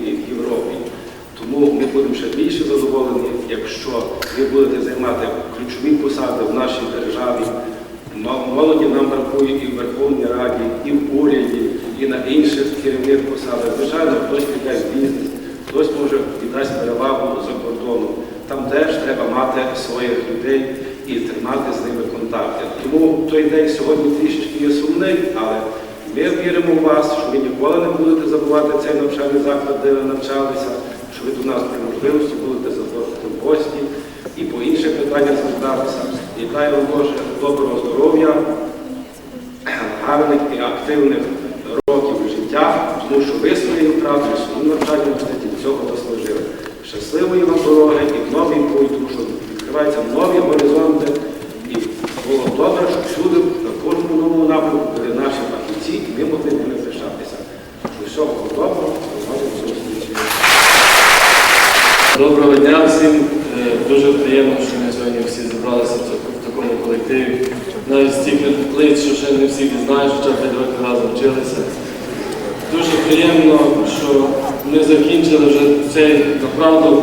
але в Європі. Тому ми будемо ще більше задоволені, якщо ви будете займати ключові посади в нашій державі. Молоді нам бракує і в Верховній Раді, і в уряді, і на інших керівних посадах. Звичайно, хтось піде в бізнес, хтось може віддасть перевагу за кордоном. Там теж треба мати своїх людей і тримати з ними контакти. Тому той день сьогодні трішечки є сумний, але ми віримо в вас, що ви ніколи не будете забувати цей навчальний заклад, де ви навчалися, що ви до нас при можливості будете заходити в гості і по інших питаннях звертатися. Дай вам Боже доброго здоров'я, гарних і активних років життя, тому що ви своєю працею, своїм навчанням університеті цього заслужили. Щасливої вам дороги і в новий путь, що відкриваються нові горизонти. І було добре, щоб всюди, на кожному новому напрямку були наші фахівці, і ми могли ними пишатися. Що всього доброго, до зустрічі. Доброго дня всім. Е, Дуже приємно, що ми сьогодні всі зібралися в таку- в такому колективі. Навіть стільки лиць, що всі що 5 років разом вчилися. Дуже приємно, що ми закінчили вже цей направду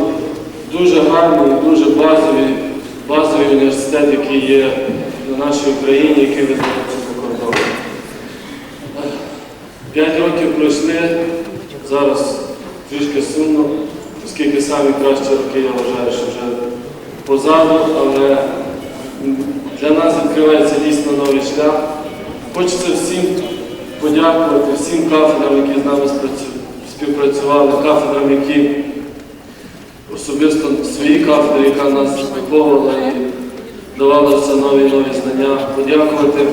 дуже гарний, дуже базовий, базовий університет, який є на нашій Україні, який визнається за кордоном. П'ять років пройшли, зараз трішки сумно, оскільки самі кращі роки, я вважаю, що вже позаду, але для нас відкривається дійсно новий шлях. Хочеться всім подякувати, всім кафедрам, які з нами співпрацювали, кафедрам, які особисто свої кафедри, яка нас виховувала і давала все нові нові знання. Подякувати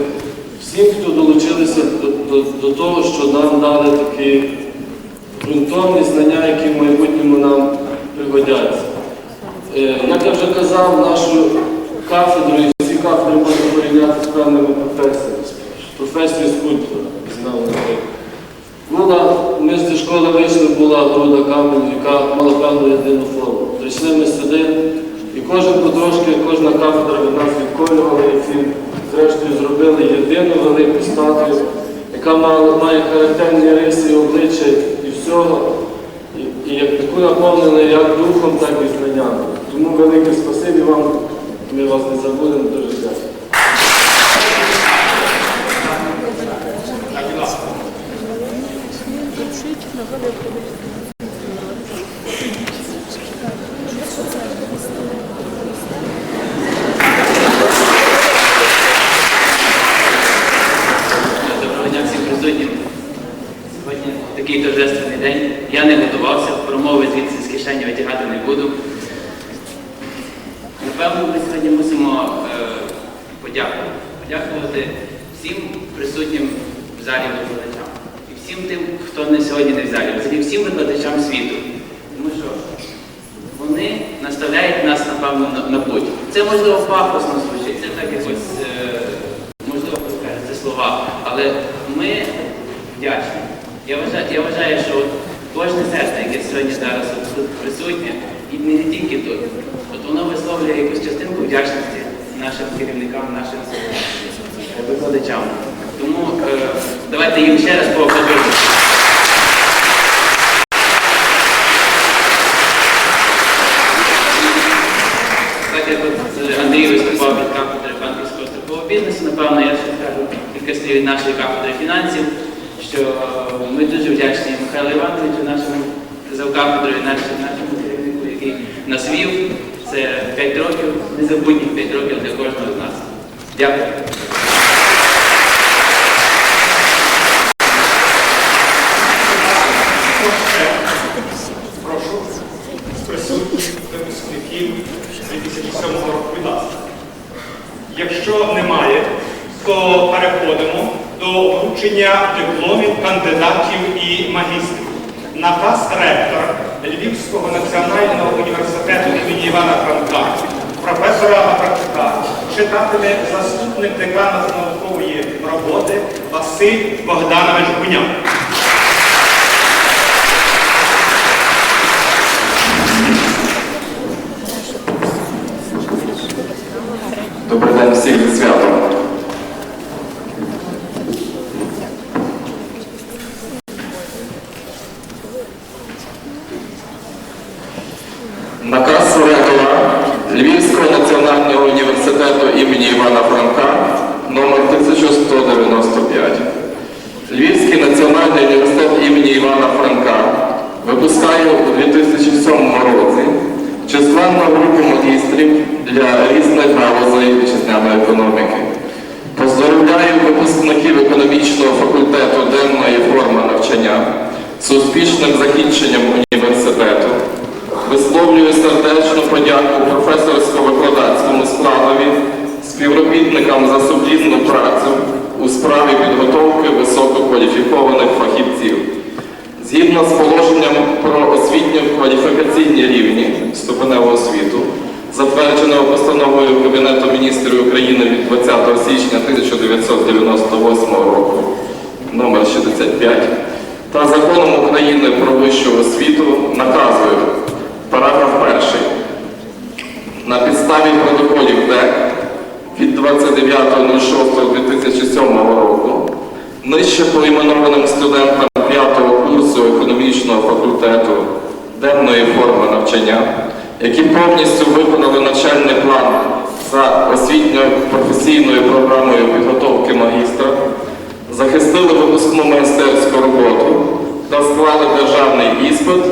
всім, хто долучилися до, до, до того, що нам дали такі ґрунтовні знання, які в майбутньому нам пригодяться. Е, Як я вже казав, нашу кафедру і всі кафедри можна порівняти з певними професіями. Професію скульптора, візьмемо наприклад. Була, ми з зі школи вийшли, була груда каменю, яка мала певну єдину форму. Прийшли ми сюди, і кожен потрошки, кожна кафедра від нас відколювала, і зрештою зробили єдину велику статую, яка мала, має характерні риси обличчя і всього, і, і як таку наповнену як духом, так і знаннями. Тому велике спасибі вам, ми вас не забудемо, дуже дякую. Доброго дня всім присутнім. Сьогодні такий торжественний день. Я не готувався, промови звідси з кишені витягати не буду. Напевно, ми сьогодні мусимо е, подякувати. Подякувати всім присутнім в залі викладачам. І всім тим, хто не сьогодні не в залі, взагалі всім викладачам світу. Тому що вони наставляють нас, напевно, на, путь. Це можливо пафосно звучить, це так якось. Е, можливо, це слова, але ми вдячні. Я вважаю, я вважаю, що кожне серце, яке сьогодні зараз тут присутнє, і не тільки тут, от воно висловлює якусь частинку вдячності нашим керівникам, нашим викладачам. Тому е, давайте їм ще раз поаплодуємо. Так як от е, Андрій виступав від кафедри банківського страхового бізнесу, напевно, я ще скажу кілька від нашої кафедри фінансів, що е, ми дуже вдячні Михайлу Івановичу, нашому завкафедрою, нашому, нашому керівнику, який нас вів. Це 5 років, незабутніх 5 років для кожного з нас. Дякую. Вручення дипломів кандидатів і магістрів. Наказ ректора Львівського національного університету імені Івана Франка, професора Гапарчука, читатиме заступник декана з наукової роботи Василь Богданович Гуняк. Добрий день всіх зі святом. Наказ ректора Львівського національного університету імені Івана Франка номер 1195. Львівський національний університет імені Івана Франка випускає у 2007 році численну групу магістрів для різних галузей вітчизняної економіки. Поздоровляю випускників економічного факультету денної форми навчання з успішним закінченням університету. Висловлюю сердечну подяку професорсько-викладацькому складові, співробітникам за сумлінну працю у справі підготовки висококваліфікованих фахівців. Згідно з постановою Кабінету міністрів України від 20 січня 1998 року номер 65 та законом України про вищу освіту наказую параграф 1 на підставі протоколів ДЕК від 29.06.2007 року нижче поіменованим студентам 5 курсу економічного факультету денної форми навчання, які повністю виконали навчальний план за освітньо-професійною програмою підготовки магістра, захистили випускну майстерську роботу та склали державний іспит,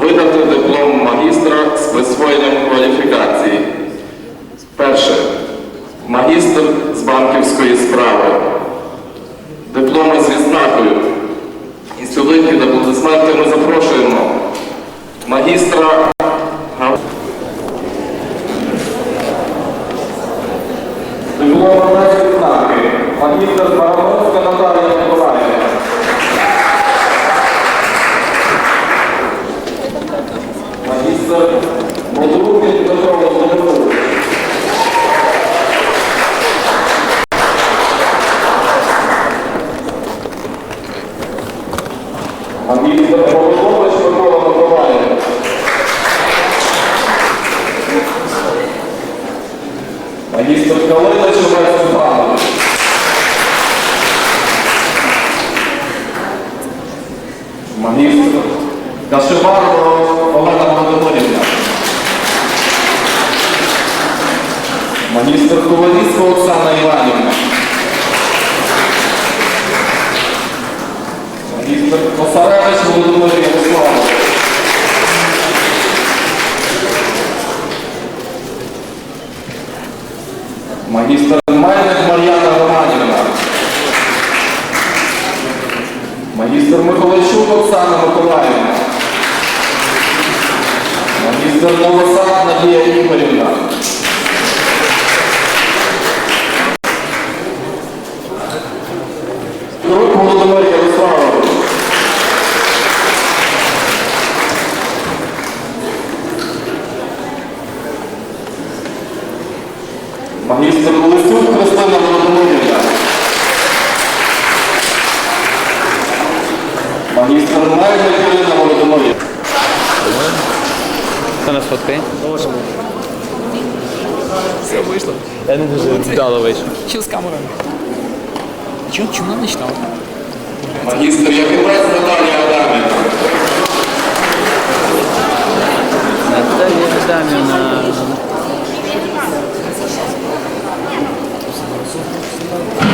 видати диплом магістра з присвоєнням кваліфікації. Перше. Магістр з банківської справи. Дипломи з відзнакою. І сюди під аплодисменти ми запрошуємо магістра Магістр Ковалівська Оксана Іванівна. Магістр Косаревич Володимир Ярославович. Магістр Мельник Мар'яна Романівна. Магістр Миколайчук Оксана Миколаївна. Магістр Новосад Надія Ігорівна. Друг Володимир Ярославович. Магістр Лисюк Христина Володимирівна. Магістр Мельник Ірина Володимирівна. Хто нас фоткає? Все вийшло. Я не дуже вдало вийшов. Чил з камерою. Чому, чому не читав? Магістр Якимець Наталія Адамівна. Наталія Адамівна.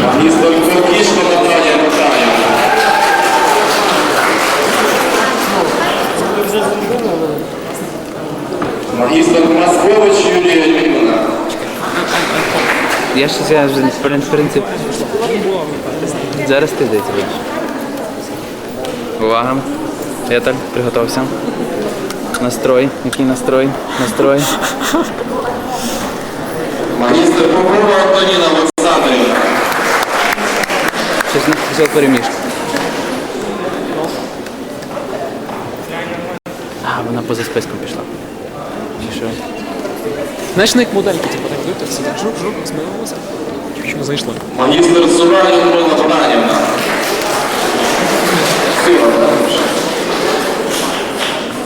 Магістр Куркішко Наталія Магістр Юлія Львівна. Я я вже в принцип. Зараз ти дайте будеш. Увага. Віталь, приготовся. Настрой. Який настрой? Настрой. Магістр Попова Антоніна Олександрівна. Щось не взяв переміжку. А, вона поза списком пішла. Чи що? Знаєш, ну як модельки, типу, так йдуть, так сидять, жук, жук, змилилися. Чому зайшли? Магістр Сура Людмила Богданівна.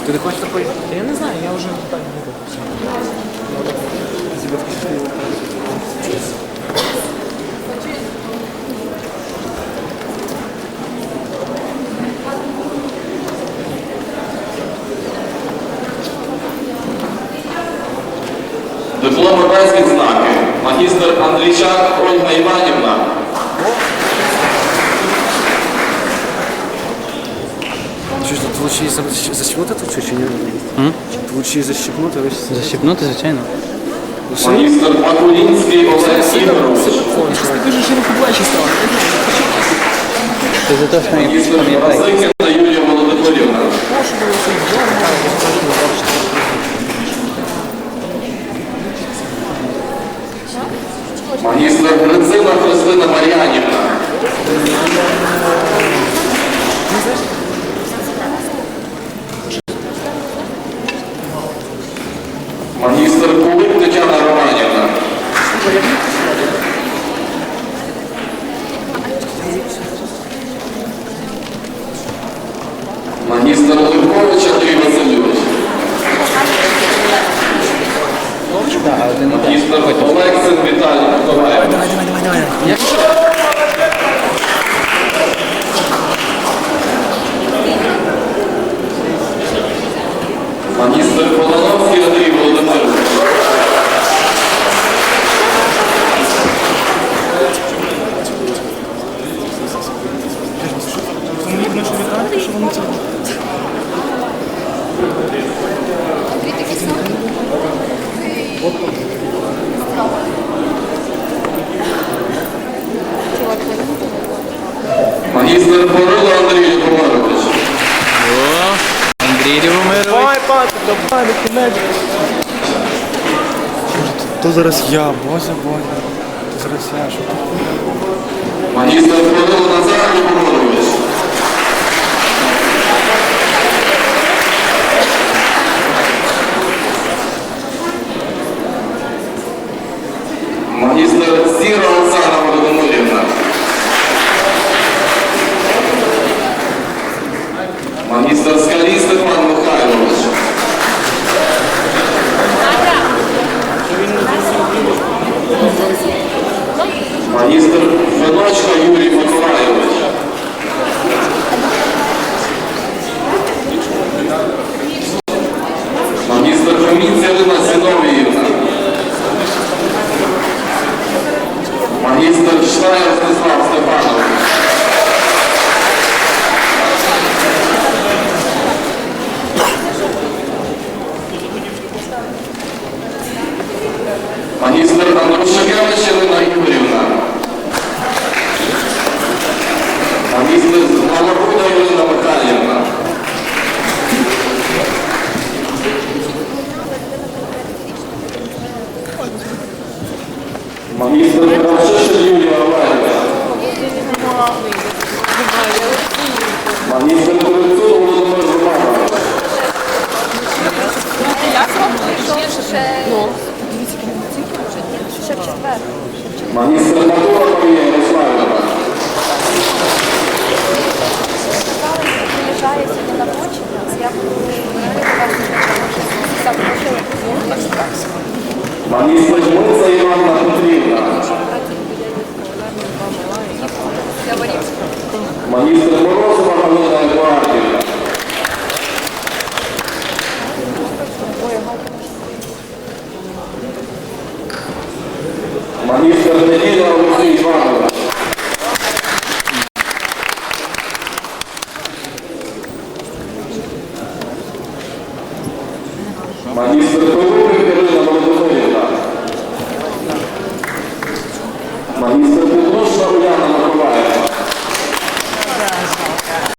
Ти не хочеш такої? Я не знаю, я вже так не буду. Магістр Андрійчак Ольга Іванівна. Що ж тут лучше її защипнути тут чи, чи ні? Лучше її защипнути, ось. Защипнути, звичайно. Магістр Акулінський Олег Ігорович. Ти дуже широко плечі став. Ти за те, що мені Магістр пам'ятай. Василькіна Юлія Володимирівна. Грицина Христина Мар'янівна. То зараз я, бозя, бозя. То зараз я, що таке? Магістр Назар Любомирович. Магістр Сіра Оксана Володимирівна. Магістр Скалій Степан Михайлович. Магістр Феночка Юрій Миколайович. Магістр Фоміць Ірина Зіновіївна. Магістр Штайр Стеслав Степанович. Магістр Андрушакевич Ірина Юрівна. Магістр Галапуда Ірина Михайлівна. Магістр Кравчишин Юлія Олегівна. Магістр Курицун Володимир Романович. Ну, ще в четвер. Магістр Матова Марія Ярославівна. Магістр сьогодні Іван почення,